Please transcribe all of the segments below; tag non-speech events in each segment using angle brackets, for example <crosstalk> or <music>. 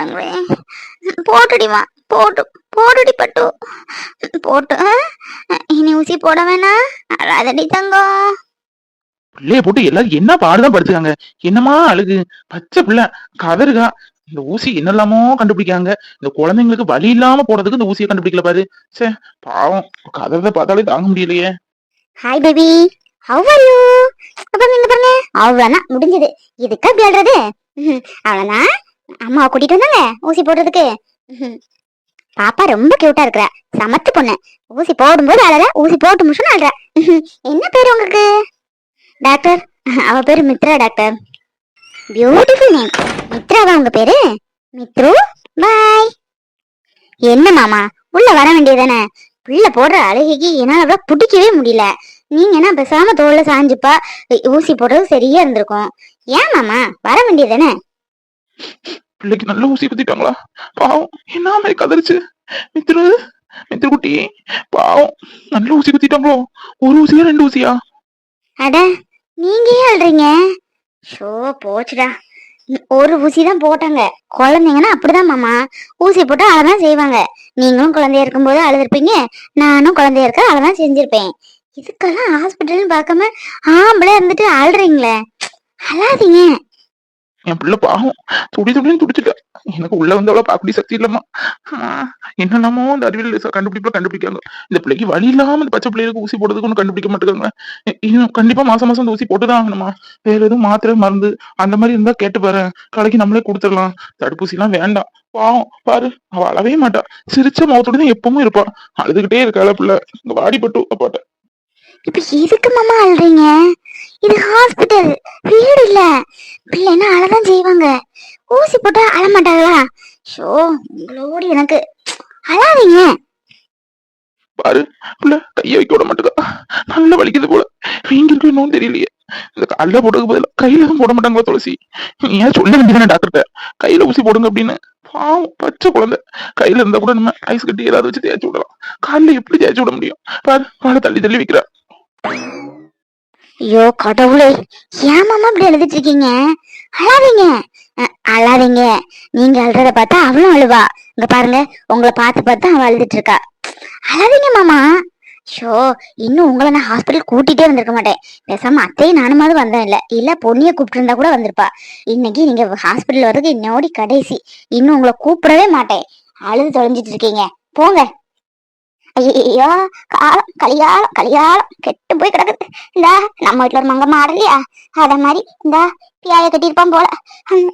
குத்துறாங்களே போட்டுடிமா. போட்டு போட்டுடி பட்டு. போட்டு இனி ஊசி போட வேணாம் அழாதடி தங்கம். பிள்ளைய போட்டு எல்லாரும் என்ன பாடுதான் படுத்துக்காங்க? என்னமா அழுகு? பச்சை பிள்ளை கதறுகா. இந்த ஊசி என்னெல்லாமோ கண்டுபிடிக்காங்க இந்த குழந்தைங்களுக்கு வழி இல்லாம போறதுக்கு இந்த ஊசியை கண்டுபிடிக்கல பாரு. சே பாவம். கதறத பார்த்தாலே தாங்க முடியலையே. Hi baby how are you பாருங்க பாருங்க. அவ்வளோதான் முடிஞ்சது. இதுக்கா ம்ஹும். அவ்வளோதான் அம்மாவை கூட்டிட்டு வந்தாங்க ஊசி போடுறதுக்கு. பாப்பா ரொம்ப கியூட்டா இருக்கிற. சமத்து பொண்ணு. ஊசி போடும்போது அழற ஊசி போட்டு முடிச்சுன்னு அழற. என்ன பேர் உங்களுக்கு? டாக்டர்? அவ பேரு மித்ரா டாக்டர். பியூட்டிஃபுல் நேம் மித்ராவா உங்க பேரு? மித்ரு. பாய் என்ன மாமா? உள்ள வர வேண்டியதானே புள்ள போடுற அழகிக்கு என்னால அவளை பிடிக்கவே முடியல. நீங்க என்ன பேசாம தோல்ல சாஞ்சுப்பா. ஊசி போடுறது சரியா இருந்திருக்கும். ஏன் மாமா? வர வேண்டியதானே பிள்ளைக்கு நல்ல ஊசி குத்திட்டாங்களா பாவம் என்ன மாதிரி கதறிச்சு? மித்திரு மித்திரு குட்டி பாவம் நல்ல ஊசி குத்திட்டாங்களோ ஒரு ஊசியா ரெண்டு ஊசியா? அட நீங்க ஏன் அழுறீங்க? ஷோ போச்சுடா. ஒரு ஊசி தான் போட்டாங்க. குழந்தைங்கன்னா அப்படிதான் மாமா. ஊசி போட்டு அழதான் செய்வாங்க. நீங்களும் குழந்தைய இருக்கும்போது அழுதுருப்பீங்க. நானும் குழந்தைய இருக்க அழதான் செஞ்சிருப்பேன். இதுக்கெல்லாம் ஹாஸ்பிட்டல்னு பார்க்காம ஆம்பளை இருந்துட்டு அழுறீங்களே. அழாதீங்க. என் பிள்ளை பாவம். துடி துடின்னு துடிச்சுட்டா. எனக்கு உள்ள வந்து அவ்வளவு பாக்கக்கூடிய சக்தி இல்லம்மா. ஆஹ், என்னென்னமோ அந்த அறிவியல் கண்டுபிடிப்புல கண்டுபிடிக்காங்க. இந்த பிள்ளைக்கு வழி இல்லாம இந்த பச்சை பிள்ளைகளுக்கு ஊசி போடுறதுக்கு ஒன்றும் கண்டுபிடிக்க மாட்டேங்காங்க இன்னும் கண்டிப்பா மாசம் மாசம் இந்த ஊசி போட்டுதான் ஆகணுமா? வேற எதுவும் மாத்திரை மருந்து அந்த மாதிரி இருந்தா கேட்டு பாரு. கடைக்கு நம்மளே கொடுத்துடலாம். தடுப்பூசி எல்லாம் வேண்டாம். பாவம். பாரு அவ அழவே மாட்டா. சிரிச்ச முகத்தோட தான் எப்பவும் இருப்பா. அழுதுகிட்டே இருக்காள பிள்ளை. இங்க வாடிப்பட்டு அப்பாட்ட. இப்ப எதுக்கு மாமா அழுறீங்க? இது ஹாஸ்பிட்டல் வீடு இல்ல. பிள்ளைன்னா அழதான் செய்வாங்க. ஊசி போட்டா அழ மாட்டாங்களா ஷோ உங்களோடு எனக்கு. அழாதீங்க. பாரு பிள்ளை கையை வைக்க விட மாட்டேங்கா. நல்லா வலிக்குது போல. வீங்கி தெரியலையே. இந்த கல்ல போடுறதுக்கு பதிலா கையில தான் போட மாட்டாங்களா துளசி? ஏன் சொல்ல வேண்டியதானே டாக்டர்கிட்ட கையில ஊசி போடுங்க அப்படின்னு. பாவம் பச்சை குழந்தை. கையில இருந்தா கூட நம்ம ஐஸ் கட்டி ஏதாவது வச்சு தேய்ச்சி விடலாம். காலில் எப்படி தேய்ச்சி விட முடியும்? பாரு காலை தள்ளி தள்ளி வைக்கிறா ஐயோ கடவுளே ஏன் மாமா இப்படி எழுதிட்டு இருக்கீங்க? அழாதீங்க. அழாதீங்க. நீங்க அழுறத பார்த்தா அவளும் அழுவா. இங்க பாருங்க உங்களை பார்த்து பார்த்து அவள் அழுதுட்டு இருக்கா. அழாதீங்க மாமா. ஷோ இன்னும் உங்களை நான் ஹாஸ்பிட்டல் கூட்டிட்டே வந்திருக்க மாட்டேன். பேசாம அத்தையும் நானுமாவது வந்தேன். இல்ல இல்ல பொண்ணிய கூப்பிட்டுருந்தா கூட வந்திருப்பா. இன்னைக்கு நீங்க ஹாஸ்பிட்டல் வர்றதுக்கு இன்னோடி கடைசி. இன்னும் உங்களை கூப்பிடவே மாட்டேன். அழுது தொலைஞ்சிட்டு இருக்கீங்க. போங்க. ஐயோ காலம் கலியாலம் கலியாலம் கெட்டு போய் கிடக்குது. இந்தா நம்ம வீட்டுல ஒரு மங்கம்மா ஆடலையா அத மாதிரி இந்தா பியாய கட்டியிருப்பான் போல.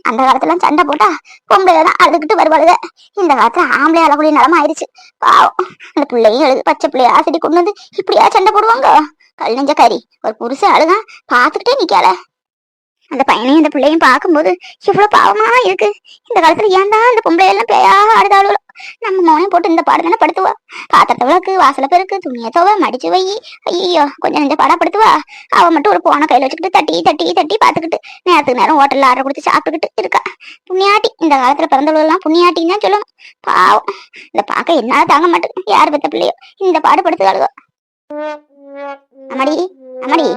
அந்த காலத்துல சண்டை போட்டா பொம்பளை தான் அழுதுகிட்டு வருவாளுக. இந்த காலத்துல ஆம்பளை அழக்கூடிய நிலமா ஆயிடுச்சு. பாவம். அந்த பிள்ளையும் எழுது பச்சை பிள்ளைய ஆசடி கொண்டு வந்து இப்படியா சண்டை போடுவாங்க? கல் நெஞ்ச கறி. ஒரு புருஷன் அழுதான் பாத்துக்கிட்டே நிக்கால அந்த பையனையும் இந்த பிள்ளையும் பார்க்கும்போது இவ்வளவு பாவமா இருக்கு. இந்த காலத்துல ஏன்டா இந்த பொம்பளை எல்லாம் பேயா ஆடுதாளோ? நம்ம மௌனையும் போட்டு இந்த பாடு தானே படுத்துவா? பாத்திரத்தை விளக்கு வாசல பெருக்கு துணியை துவ மடிச்சு வை. ஐயோ கொஞ்சம் நெஞ்ச பாடப்படுத்துவா அவ மட்டும் ஒரு போன கையில வச்சுக்கிட்டு தட்டி தட்டி தட்டி பாத்துக்கிட்டு நேரத்துக்கு நேரம் ஹோட்டல்ல ஆர்டர் கொடுத்து சாப்பிட்டுக்கிட்டு இருக்கா. புண்ணியாட்டி இந்த காலத்துல பிறந்தவளெல்லாம் எல்லாம் புண்ணியாட்டின்னு தான் சொல்லணும் பாவம். இந்த பாக்க என்னால தாங்க மாட்டேன் யார் பெத்த பிள்ளையோ? இந்த பாடு பாடுபடுத்துகாளுக அம்மாடி அம்மாடி.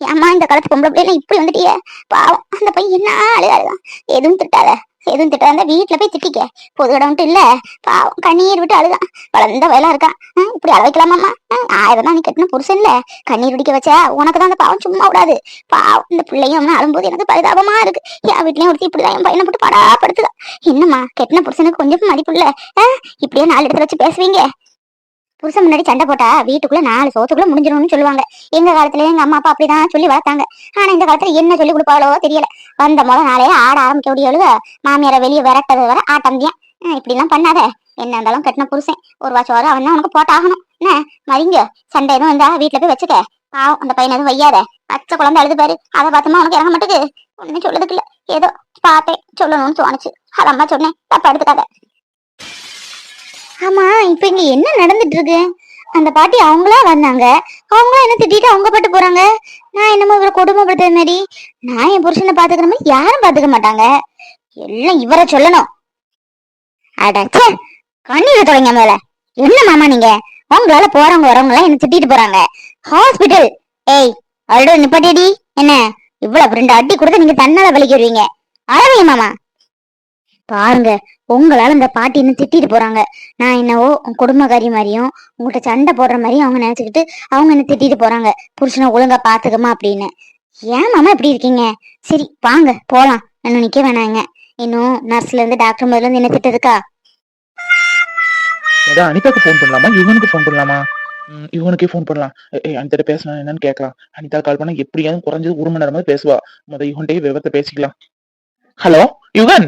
ஏம்மா இந்த காலத்து பொம்பளை பிள்ளைலாம் இப்படி வந்துட்டியே? பாவம் அந்த பையன் என்ன அழுகாதுதான் எதுவும் திட்டாத எதுவும் திட்டாத வீட்டுல போய் திட்டிக்க. பொது இடம்ட்டு இல்ல. பாவம் கண்ணீர் விட்டு அழுதான். வளர்ந்த வயலா இருக்கான் இப்படி அழவைக்கலாமாம்மா ஆயிரம் தான் நீ கட்டின புருஷன் இல்ல. கண்ணீர் குடிக்க வச்ச உனக்கு தான் அந்த பாவம் சும்மா விடாது. பாவம் இந்த பிள்ளையும் அழும்போது எனக்கு பரிதாபமா இருக்கு. என் வீட்லயும் ஒருத்தி இப்படிதான் என் பையனை போட்டு படாப்படுத்துதா. என்னம்மா கெட்டின புருஷனுக்கு கொஞ்சம் மதிப்பு இல்ல. ஆஹ், இப்படியே நாலு இடத்துல வச்சு பேசுவீங்க. புருஷன் முன்னாடி சண்டை போட்டா வீட்டுக்குள்ள நாலு சோத்துக்குள்ள முடிஞ்சிடும்னு சொல்லுவாங்க. எங்க காலத்துல எங்க அம்மா அப்பா அப்படிதான் சொல்லி வளர்த்தாங்க. ஆனா இந்த காலத்துல என்ன சொல்லி கொடுப்பாளோ தெரியல. வந்த முத நாளே ஆட ஆரம்பிக்க முடியலுக மாமியாரை வெளியே விரட்டது வர ஆட்டம்பியன் இப்படி எல்லாம் பண்ணாத. என்ன இருந்தாலும் கட்டின புருஷன். ஒரு வாச்சோறு அவன் உனக்கு போட்டாகணும். என்ன? மதிங்க. சண்டை எதுவும் இருந்தா வீட்டுல போய் வச்சுக்க. பாவம் அந்த பையன் எதுவும் வையாத. பச்சை குழந்தை அழுது பாரு. அதை பார்த்தோமா உனக்கு இறங்க மாட்டுக்கு ஒண்ணு சொல்லதுக்கு இல்ல. ஏதோ பார்த்தேன் சொல்லணும்னு தோணுச்சு. அதம்மா சொன்னேன். தப்பா எடுத்துக்காத. ஆமா இப்ப இங்க என்ன நடந்துட்டு இருக்கு அந்த பாட்டி அவங்களா வந்தாங்க. அவங்களா என்ன திட்டிட்டு அவங்க பாட்டு போறாங்க? நான் என்னமோ இவரை கொடுமைப்படுத்துற மாதிரி. நான் என் புருஷனை பாத்துக்கிற மாதிரி யாரும் பாத்துக்க மாட்டாங்க. எல்லாம் இவரை சொல்லணும். அடாச்சே கண்ணீர் தொடங்க மேல. என்ன மாமா நீங்க? உங்களால போறவங்க வரவங்க எல்லாம் என்ன திட்டிட்டு போறாங்க? ஹாஸ்பிட்டல் ஏய் அழுடு நிப்பாட்டியடி. என்ன? இவ்வளவு ரெண்டு அடி கொடுத்து நீங்க தன்னால வலிக்கிறீங்க. வருவீங்க அழவீங்க மாமா. பாருங்க உங்களால இந்த பாட்டி இன்னும் திட்டிட்டு போறாங்க. நான் என்னவோ உன் குடும்பக்காரி மாதிரியும் உங்கள்கிட்ட சண்டை போடுற மாதிரியும் அவங்க நினைச்சுக்கிட்டு அவங்க என்ன திட்டிட்டு போறாங்க. புருஷனை ஒழுங்கா பாத்துக்கமா அப்படின்னு. ஏன் மாமா இப்படி இருக்கீங்க? சரி வாங்க போலாம். இன்னும் நிக்க வேணாங்க. இன்னும் நர்ஸ்ல இருந்து டாக்டர் முதல்ல இருந்து என்ன திட்டு இருக்கா அனிதாக்கு ஃபோன் பண்ணலாமா? இவனுக்கு ஃபோன் பண்ணலாமா? இவனுக்கே ஃபோன் பண்ணலாம். அனிதா பேசலாம் என்னன்னு கேட்கலாம் அனிதா கால் பண்ணா எப்படியாவது குறைஞ்சது ஒரு மணி நேரமாவது பேசுவா. முத யுவன்டே விவரத்தை பேசிக்கலாம். ஹலோ யுவன்?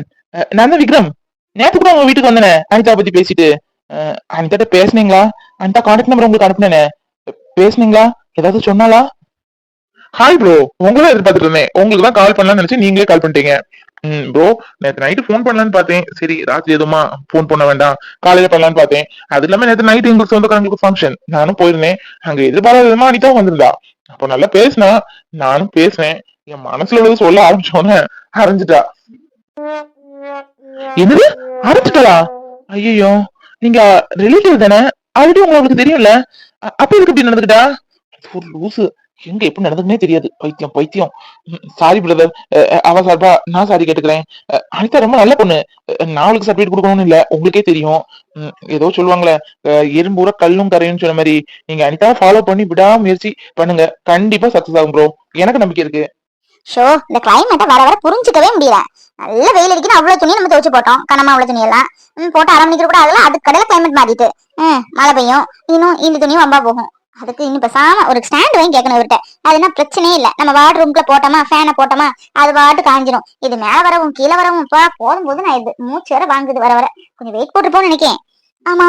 நான் தான் விக்ரம். நேற்று கூட உங்க வீட்டுக்கு வந்தேனே அனிதா பத்தி பேசிட்டு. அஹ், அனிதாட்ட பேசுனீங்களா? அனிதா கான்டாக்ட் நம்பர் உங்களுக்கு அனுப்புனேனே. பேசுனீங்களா? ஏதாவது சொன்னாலா ஹாய் ப்ரோ உங்களும் எதிர்பார்த்துட்டு இருந்தேன் உங்களுக்கு தான் கால் பண்ணலாம்னு நினைச்சு நீங்களே கால் பண்ணிட்டீங்க. ம் ப்ரோ நேற்று நைட்டு ஃபோன் பண்ணலான்னு பார்த்தேன். சரி ராத்திரி எதுவுமா ஃபோன் பண்ண வேண்டாம். காலையில பண்ணலான்னு பார்த்தேன். அது இல்லாமல் நேற்று நைட்டு எங்களுக்கு சொந்தக்காரங்களுக்கு ஃபங்க்ஷன் நானும் போயிருந்தேன். அங்கே எதிர்பாராத விதமா அனிதா வந்திருந்தா. அப்போ நல்லா பேசினா நானும் பேசுனேன். என் மனசுல உள்ளது சொல்ல ஆரம்பிச்சோன்னே அரைஞ்சிட்டா. என்னது? அரைஞ்சிட்டாளா ஐயோ நீங்க ரிலேட்டிவ் தானே? ஆல்ரெடி உங்களுக்கு தெரியும்ல. அப்ப எதுக்கு இப்படி நடந்துக்கிட்டா? ஒரு லூசு. எங்க எப்படி நடந்துக்குனே தெரியாது. பைத்தியம் பைத்தியம். சாரி பிரதர் அவ சார்பா நான் சாரி கேட்டுக்கிறேன். அனிதா ரொம்ப நல்ல பொண்ணு. நாளுக்கு நான் அவளுக்கு சர்டிஃபிகேட் கொடுக்கணும்னு இல்ல. உங்களுக்கே தெரியும். ஏதோ சொல்லுவாங்களே. எறும்புற கல்லும் கரையும் சொன்ன மாதிரி. நீங்க அனிதா ஃபாலோ பண்ணி விடாம முயற்சி பண்ணுங்க. கண்டிப்பா சக்சஸ் ஆகும் ப்ரோ எனக்கு நம்பிக்கை இருக்கு. ஷோ இந்த கிளைமேட்டை வர வர புரிஞ்சுக்கவே முடியல. நல்ல வெயில் அடிக்கணும் அவ்வளவு துணியை நம்ம துவச்சு போட்டோம். கனமா அவ்வளோ துணியெல்லாம். ம், போட்டு அரை மணிக்கு கூட அதெல்லாம் அதுக்கு கடையில கிளைமேட் மாறிட்டு. ம், மழை பெய்யும். இன்னும் இந்த துணியும் வம்பா போகும். அதுக்கு இன்னும் பேசாம ஒரு ஸ்டாண்ட் வாங்கி கேட்கணும் இவர்கிட்ட. அதுனா பிரச்சனையே இல்ல. நம்ம வார்டு ரூம்ல போட்டோமா ஃபேனை போட்டோமா அது வாட்டு காஞ்சிரும். இது மேல வரவும் கீழே வரவும் இப்போ போதும் போது நான் இது மூச்சு வர வாங்குது வர வர. கொஞ்சம் வெயிட் போட்டுருப்போம்னு நினைக்கேன். ஆமா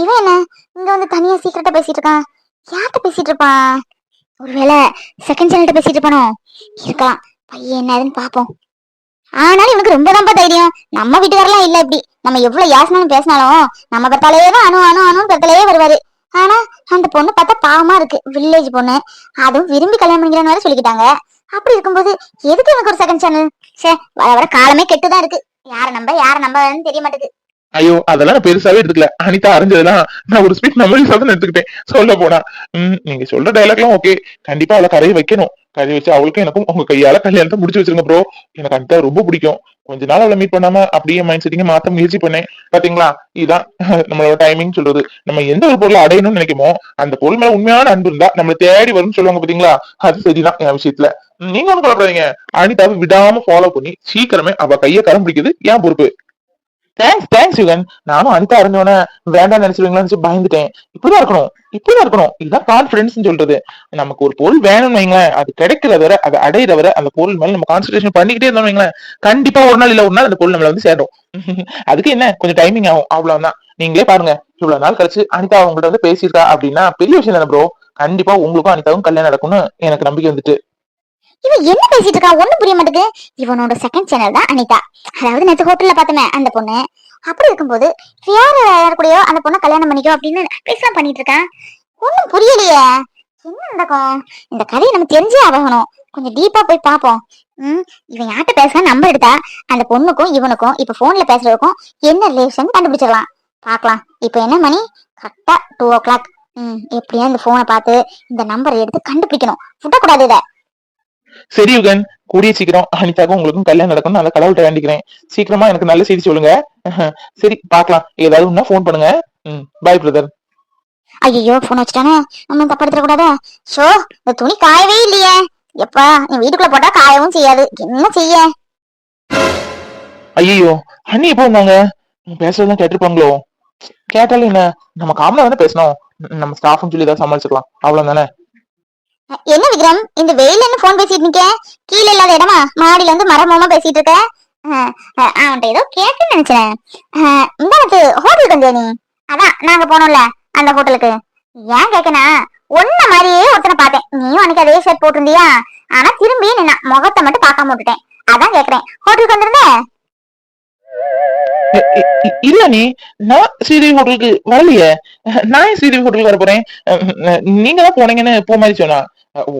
இவன் என்ன? இங்க வந்து தனியா சீக்கிரட்டா பேசிட்டு இருக்கான். யார்கிட்ட பேசிட்டு இருப்பான்? ஒருவேளை செகண்ட் சேனல்கிட்ட பேசிட்டு போனோம். இருக்கலாம். பையன் என்னதுன்னு பாப்போம் ஆனாலும் இவனுக்கு ரொம்ப ரொம்ப தைரியம். நம்ம வீட்டுக்காரெல்லாம் இல்ல இப்படி. நம்ம எவ்வளவு யாசனாலும் பேசினாலும் நம்ம பத்தாலே தான் அணு அணு அணுன்னு பத்தாலே வருவாரு. ஆனா அந்த பொண்ணு பார்த்தா பாவமா இருக்கு. வில்லேஜ் பொண்ணு. அதுவும் விரும்பி கல்யாணம் பண்ணிக்கிறான்னு வேற சொல்லிக்கிட்டாங்க. அப்படி இருக்கும்போது எதுக்கு எனக்கு ஒரு செகண்ட் சேனல் சே வர வர காலமே கெட்டுதான் இருக்கு. யார நம்ப யார நம்பன்னு தெரிய மாட்டேங்குது. ஐயோ அதெல்லாம் நான் பெருசாவே எடுத்துக்கல. அனிதா அறிஞ்சதெல்லாம் நான் ஒரு ஸ்பீட் நம்ம தான் எடுத்துக்கிட்டேன். சொல்ல போனா ம் நீங்க சொல்ற டைலாக்லாம் ஓகே கண்டிப்பா அவளை கரையை வைக்கணும். கரையை வச்சு அவளுக்கும் எனக்கும் உங்க கையால கல்யாணத்தை முடிச்சு வச்சிருங்க ப்ரோ எனக்கு அனிதா ரொம்ப பிடிக்கும். கொஞ்ச நாள் அவளை மீட் பண்ணாம அப்படியே மைண்ட் செட்டிங்க மாத்த முயற்சி பண்ணேன். பாத்தீங்களா? இதுதான் நம்மளோட டைமிங் சொல்றது. நம்ம எந்த ஒரு பொருளை அடையணும்னு நினைக்குமோ அந்த பொருள் மேல உண்மையான அன்பு இருந்தா நம்மள தேடி வரும்னு சொல்லுவாங்க பாத்தீங்களா? அது சரிதான் என் விஷயத்துல. நீங்க ஒண்ணும் கவலைப்படாதீங்க. அனிதாவை விடாம ஃபாலோ பண்ணி சீக்கிரமே அவ கையை கரம் பிடிக்கிறது ஏன் பொறுப்பு. தேங்க்ஸ் தேங்க்ஸ் யுகன் நானும் அனிதா அறிஞ்சோன்னே வேண்டாம் நினைச்சிருவீங்களா நினைச்சு பயந்துட்டேன். இப்படிதான் இருக்கணும் இப்படிதான் இருக்கணும். இதுதான் கான்பிடன்ஸ் சொல்றது. நமக்கு ஒரு பொருள் வேணும்னு வைங்களேன். அது கிடைக்கிறத வரை அதை அடையிற வரை அந்த பொருள் மேல நம்ம கான்சன்ட்ரேஷன் பண்ணிக்கிட்டே இருந்தோம் வைங்களேன். கண்டிப்பா ஒரு நாள் இல்ல ஒரு நாள் அந்த பொருள் நம்மள வந்து சேரும். <laughs> அதுக்கு என்ன? கொஞ்சம் டைமிங் ஆகும். அவ்வளவுதான். நீங்களே பாருங்க. இவ்வளவு நாள் கழிச்சு அனிதா அவங்கள்ட்ட வந்து பேசியிருக்கா அப்படின்னா பெரிய விஷயம் தானே ப்ரோ கண்டிப்பா உங்களுக்கும் அனிதாவும் கல்யாணம் நடக்கும்னு எனக்கு நம்பிக்கை வந்துட்டு. இவன் என்ன பேசிட்டு இருக்கா ஒண்ணும் புரிய மாட்டேங்குது. இவனோட செகண்ட் சேனல் தான் அனிதா. அதாவது நேற்று ஹோட்டல்ல பார்த்தோமே அந்த பொண்ணு. அப்படி இருக்கும்போது வேற யார் கூடயோ அந்த பொண்ணை கல்யாணம் பண்ணிக்கோ அப்படின்னு பேசலாம் பண்ணிட்டு இருக்கான் ஒண்ணும் புரியலையே. என்ன நடக்கும்? இந்த கதையை நம்ம தெரிஞ்சே ஆகணும். கொஞ்சம் டீப்பா போய் பார்ப்போம். ம் இவன் யார்கிட்ட பேசுறா நம்பர் எடுத்தா அந்த பொண்ணுக்கும் இவனுக்கும் இப்ப போன்ல பேசுறதுக்கும் என்ன ரிலேஷன் கண்டுபிடிச்சிடலாம். பார்க்கலாம். இப்போ என்ன மணி? கரெக்டா டூ ஓ கிளாக் ம் எப்படியா இந்த போனை பார்த்து இந்த நம்பரை எடுத்து கண்டுபிடிக்கணும். விட்டக்கூடாது இதை. சரி யுகன் கூடிய சீக்கிரம் அனிதாக்கும் உங்களுக்கும் கல்யாணம் நடக்கும்னு நல்ல கடவுள்கிட்ட வேண்டிக்கிறேன். சீக்கிரமா எனக்கு நல்ல செய்தி சொல்லுங்க. சரி பார்க்கலாம். ஏதாவது ஒண்ணா ஃபோன் பண்ணுங்க. ம் பாய் பிரதர் ஐயோ போன் வச்சுட்டானே. நம்ம தப்பா எடுத்துட கூடாதா ஷோ இந்த துணி காயவே இல்லையே. எப்பா என் வீட்டுக்குள்ள போட்டா காயவும் செய்யாது. என்ன செய்ய? ஐயோ அண்ணி எப்போ வந்தாங்க? நீங்க பேசுறதெல்லாம் கேட்டிருப்பாங்களோ? கேட்டாலும் என்ன? நம்ம காமனா தானே பேசணும். நம்ம ஸ்டாஃப்னு சொல்லி ஏதாவது சமாளிச்சுக்கலாம். அவ்வளவு தானே என்ன விக்ரம்? இந்த வெயில போன் பேசிட்டு நிக்க? கீழே இல்லாத இடமா? மாடியில இருந்து மரமோமா பேசிட்டு இருக்க? அவன்கிட்ட ஏதோ கேட்கணும்னு நினைச்சேன். இந்த ஹோட்டலுக்கு வந்தியா நீ? அதான் நாங்க போனோம்ல அந்த ஹோட்டலுக்கு ஏன் கேக்கனா? ஒன்ன மாதிரியே ஒருத்தனை பார்த்தேன். நீயும் அன்னைக்கு அதே ஷர்ட் போட்டிருந்தியா? ஆனா திரும்பி நின்னா முகத்தை மட்டும் பார்க்காம விட்டுட்டேன். அதான் கேக்குறேன். ஹோட்டலுக்கு வந்திருந்த? இ- இல்ல நீ. நான் ஸ்ரீதேவி ஹோட்டலுக்கு வரலையே. நான் ஸ்ரீதேவி ஹோட்டலுக்கு வர போறேன்? நீங்க தான் போனீங்கன்னு போ மாதிரி சொன்னா.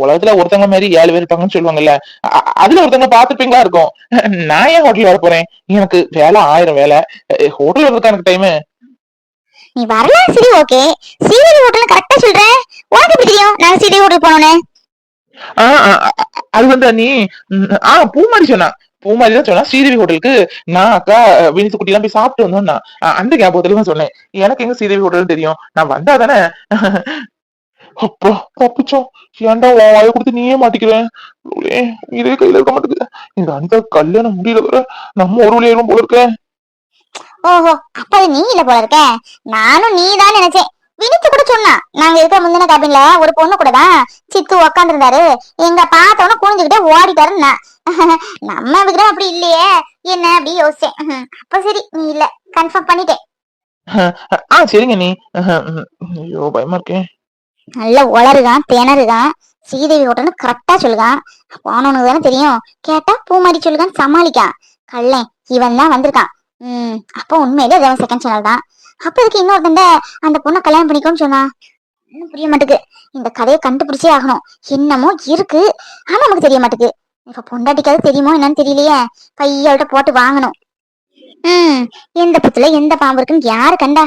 உலகத்துல ஒருத்தங்க மாதிரி ஏழு பேர் இருப்பாங்கன்னு சொல்லுவாங்கல்ல. அதுல ஒருத்தங்க பாத்துப்பீங்களா இருக்கும்? நான் ஏன் ஹோட்டல் வர போறேன்? எனக்கு வேலை ஆயிரம் வேலை. ஹோட்டல் வரதுக்கு எனக்கு டைம் நீ வரலாம் சரி ஓகே ஸ்ரீதேவி ஹோட்டல் கரெக்டா சொல்றேன் உனக்கு எப்படி தெரியும்? நாங்க ஸ்ரீதேவி ஹோட்டல் போனோன்னு. அது வந்து ம், ஆ பூமாரி சொன்னா. பூமாரி தான் சொன்னா ஸ்ரீதேவி ஹோட்டலுக்கு நான் அக்கா வினித்து குட்டி எல்லாம் போய் சாப்பிட்டு வந்தோம்னா. அந்த ஞாபகத்துல தான் சொன்னேன். எனக்கு எங்க ஸ்ரீதேவி ஹோட்டல் தெரியும். நான் வந்தா தானே? அப்பா தப்பிச்சோம் ஏன்டா உன் வாயை கொடுத்து நீயே மாட்டிக்கிறேன் இதே கையில இருக்க மாட்டேங்குது. இந்த அந்த கல்யாணம் முடியல வர நம்ம ஒரு வழியாயிரும் போல இருக்க. ஓஹோ அப்ப நீ இல்ல போல இருக்க. நானும் நீ தான் நினைச்சேன். வினித்து கூட சொன்னா. நாங்க இருக்கிற முந்தின கேபின்ல ஒரு பொண்ணு கூட தான் சித்து உக்காந்துருந்தாரு. எங்க பார்த்தவன குனிஞ்சுக்கிட்டே ஓடிட்டாருன்னா. நம்ம விக்ரம் அப்படி இல்லையே. என்ன அப்படி யோசிச்சேன். அப்ப சரி நீ இல்ல. கன்ஃபார்ம் பண்ணிட்டேன். ஆ சரிங்க நீ. ஐயோ பயமா இருக்கேன் நல்ல உளருகான் திணறுகான் சீதேவி ஓட்டன்னு கரெக்டா சொல்லுகான். போனவனுக்கு தானே தெரியும். கேட்டா பூ மாதிரி சொல்லுகான் சமாளிக்கான். கள்ளன் இவன் தான் வந்திருக்கான். உம் அப்போ உண்மையிலே அவன் செகண்ட் சேனல் தான். அப்ப இதுக்கு இன்னொருத்தண்ட அந்த பொண்ணை கல்யாணம் பண்ணிக்கோன்னு சொன்னா இன்னும் புரிய மாட்டேக்கு. இந்த கதையை கண்டுபிடிச்சே ஆகணும். என்னமோ இருக்கு. ஆனா நமக்கு தெரிய மாட்டுக்கு. இப்ப பொண்டாட்டிக்காவது தெரியுமோ என்னன்னு தெரியலையே. கையாள்கிட்ட போட்டு வாங்கணும். ம் எந்த புத்துல எந்த பாம்பு இருக்குன்னு யாரு கண்டா?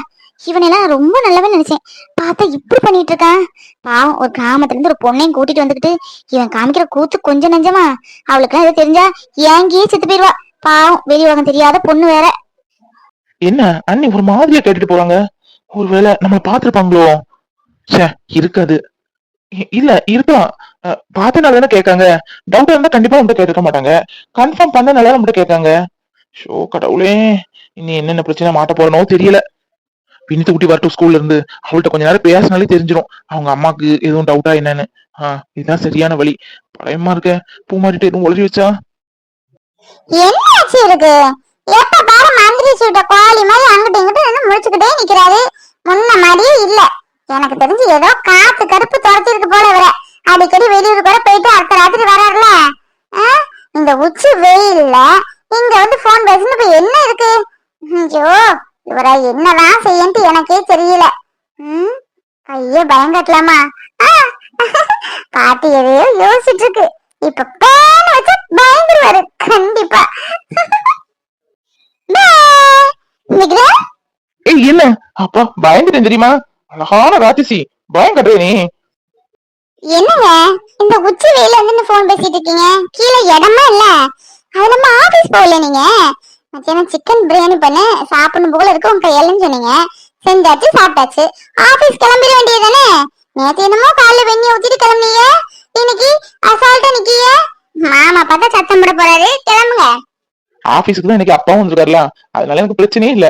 இவனெல்லாம் ரொம்ப நல்லவன் நினைச்சேன். பார்த்தா இப்படி பண்ணிட்டு இருக்கான். பாவம் ஒரு கிராமத்துல இருந்து ஒரு பொண்ணையும் கூட்டிட்டு வந்துகிட்டு இவன் காமிக்கிற கூத்து கொஞ்சம் நஞ்சமா? அவளுக்கு எது தெரிஞ்சா ஏங்கியே செத்து போயிருவா. பாவம் வெளியுலகம் தெரியாத பொண்ணு வேற. என்ன அண்ணி ஒரு மாதிரியா கேட்டுட்டு போறாங்க? ஒருவேளை நம்ம பாத்துருப்பாங்களோ ச்சே இருக்காது. இல்ல இருக்கலாம். பார்த்தனால தானே கேட்காங்க. டவுட் இருந்தா கண்டிப்பா உங்கள்கிட்ட கேட்டுக்க மாட்டாங்க. கன்ஃபார்ம் பண்ணனால நம்மகிட்ட கேட்காங்க. ஷோ கடவுளே. இனி என்னென்ன பிரச்சனை மாட்ட போறனோ தெரியல. வினித்து குட்டி வரட்டும் ஸ்கூல்ல இருந்து அவள்கிட்ட கொஞ்ச நேரம் பேசினாலே தெரிஞ்சிடும் அவங்க அம்மாக்கு எதுவும் டவுட்டா என்னன்னு. ஆஹ் இதுதான் சரியான வழி. பயமா இருக்க. பூமாரிட்டு எதுவும் உளறி வச்சா? என்ன ஆச்சு இருக்கு எப்ப பாரு மந்திரி சீட்ட கோழி மாதிரி அங்கிட்டு இங்கிட்டு நின்னு முழிச்சுக்கிட்டே நிக்கிறாரு. முன்ன மாதிரியே இல்ல. எனக்கு தெரிஞ்சு ஏதோ காத்து கருப்பு துரத்திருக்கு போல இவர அடிக்கடி வெளியூர் கூட போயிட்டு அடுத்த ராத்திரி வராருல. ஆ? இந்த உச்சி வெயில்ல இங்க வந்து போன் பேசுன்னு இப்ப என்ன இருக்கு? ஐயோ இவரை என்னதான் செய்யன்ட்டு எனக்கே தெரியல. ம்? கையே பயங்கட்டலாமா பாட்டி எதையோ யோசிச்சுட்டு இருக்கு இப்ப பேன் வச்சு பயந்துருவாரு. கண்டிப்பா. ஏய் என்ன அப்பா பயந்துட்டேன் தெரியுமா? அழகான ராட்சசி. பயம் கட்டுற நீ. என்னங்க? இந்த உச்சி வெயில வந்து போன் பேசிட்டு இருக்கீங்க? கீழே இடமா இல்ல? அது நம்ம ஆபீஸ் போகல நீங்க. மத்தியானம் சிக்கன் பிரியாணி பண்ண சாப்பிடணும் போல இருக்கு உங்க கையிலன்னு சொன்னீங்க. செஞ்சாச்சு சாப்பிட்டாச்சு. ஆபீஸ் கிளம்பிட வேண்டியதுதானே? நேத்து என்னமோ காலைல வெண்ணி ஊத்திட்டு கிளம்புனீங்க. இன்னைக்கு அசால்ட்டா நிக்கிய மாமா பார்த்தா சத்தம் போட போறாரு. கிளம்புங்க. ஆபீஸ்க்கு தான் இன்னைக்கு அப்பாவும் வந்திருக்காருல. அதனால எனக்கு பிரச்சனையே இல்ல.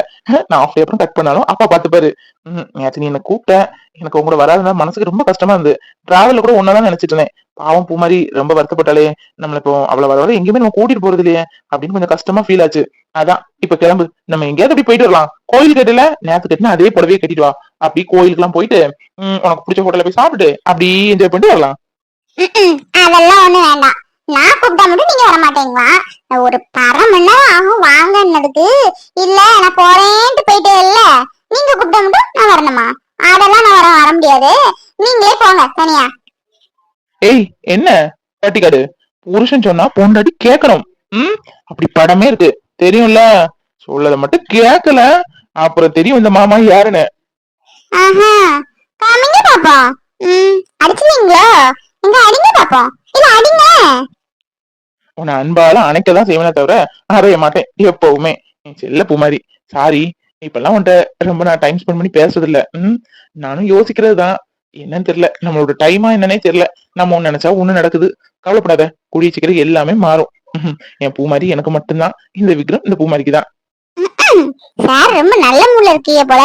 நான் ஆஃப் அப்புறம் கட் பண்ணாலும் அப்பா பாத்துப்பாரு. ம், நீ என்ன கூப்பிட்ட. எனக்கு உங்களோட வராதுன்னா மனசுக்கு ரொம்ப கஷ்டமா இருந்து டிராவல்ல கூட ஒன்னதான் நினைச்சிட்டு இருந்தேன். பாவம் பூ மாதிரி ரொம்ப வருத்தப்பட்டாலே நம்மள இப்போ அவ்வளவு வர வர எங்கேயுமே நம்ம கூட்டிட்டு போறது இல்லையே. அப்படின்னு கொஞ்சம் கஷ்டமா ஃபீல் ஆச்சு. அதான் இப்ப கிளம்பு. நம்ம எங்கேயாவது அப்படி போயிட்டு வரலாம். கோயில் கட்டில நேத்து கட்டினா அதே புடவையே கட்டிட்டு வா. அப்படி கோயிலுக்கு எல்லாம் போயிட்டு உனக்கு பிடிச்ச ஹோட்டல்ல போய் சாப்பிட்டு அப்படி என்ஜாய் பண்ணிட்டு வரலாம். அதெல்லாம் ஒண்ணு வேண்டாம். நான் கூப்பிட்டா மட்டும் நீங்க வர மாட்டீங்களா ஒரு பரை மணி நேரம் ஆகும் வாங்கன்னதுக்கு இல்ல நான் போறேன்ட்டு போயிட்டே இல்ல. நீங்க கூப்பிட்டா மட்டும் நான் வரணுமா? அதெல்லாம் நான் வர வர முடியாது. நீங்களே போங்க தனியா. ஏய் என்ன? கட்டிக்காடு புருஷன் சொன்னா பொண்டாட்டி கேட்கணும் ம்? அப்படி படமே இருக்கு. தெரியும்ல? சொல்லத மட்டும் கேட்கல அப்புறம் தெரியும் இந்த மாமா யாருன்னு. ஆஹா. காமிங்க பாப்போம். ம் அடிச்சிருவீங்களோ? எங்க அடிங்க பாப்போம். இல்ல அடிங்க. உன்னை அன்பால அணைக்கதான் செய்வேனே தவிர அறைய மாட்டேன். எப்பவுமே. செல்ல பூமாரி. சாரி இப்பெல்லாம் உன்கிட்ட ரொம்ப நான் டைம் ஸ்பெண்ட் பண்ணி பேசுறது இல்ல ம்? நானும் யோசிக்கிறது தான் என்னன்னு தெரியல. நம்மளோட டைமா என்னன்னே தெரியல. நம்ம ஒண்ணு நினைச்சா ஒண்ணு நடக்குது. கவலைப்படாத. கூடிய சீக்கிரம் எல்லாமே மாறும். என் பூமாரி எனக்கு மட்டும்தான். இந்த விக்ரம் இந்த பூமாரிக்கு தான் சார் <clears throat> ரொம்ப நல்ல மூல இருக்கீங்க போல.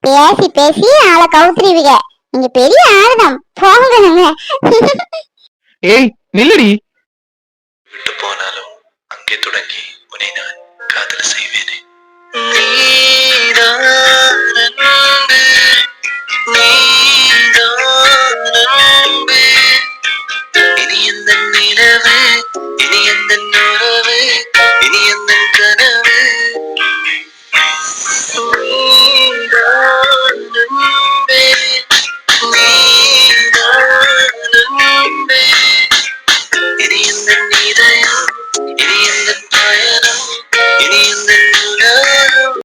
பேசி பேசி ஆளை கவுத்துருவீங்க. நீங்க பெரிய ஆளுதான். போங்க. ஏய் நில்லடி. விட்டு போனாலும் அங்கே தொடங்கி உன்னை நான் காதல் செய்வேனே.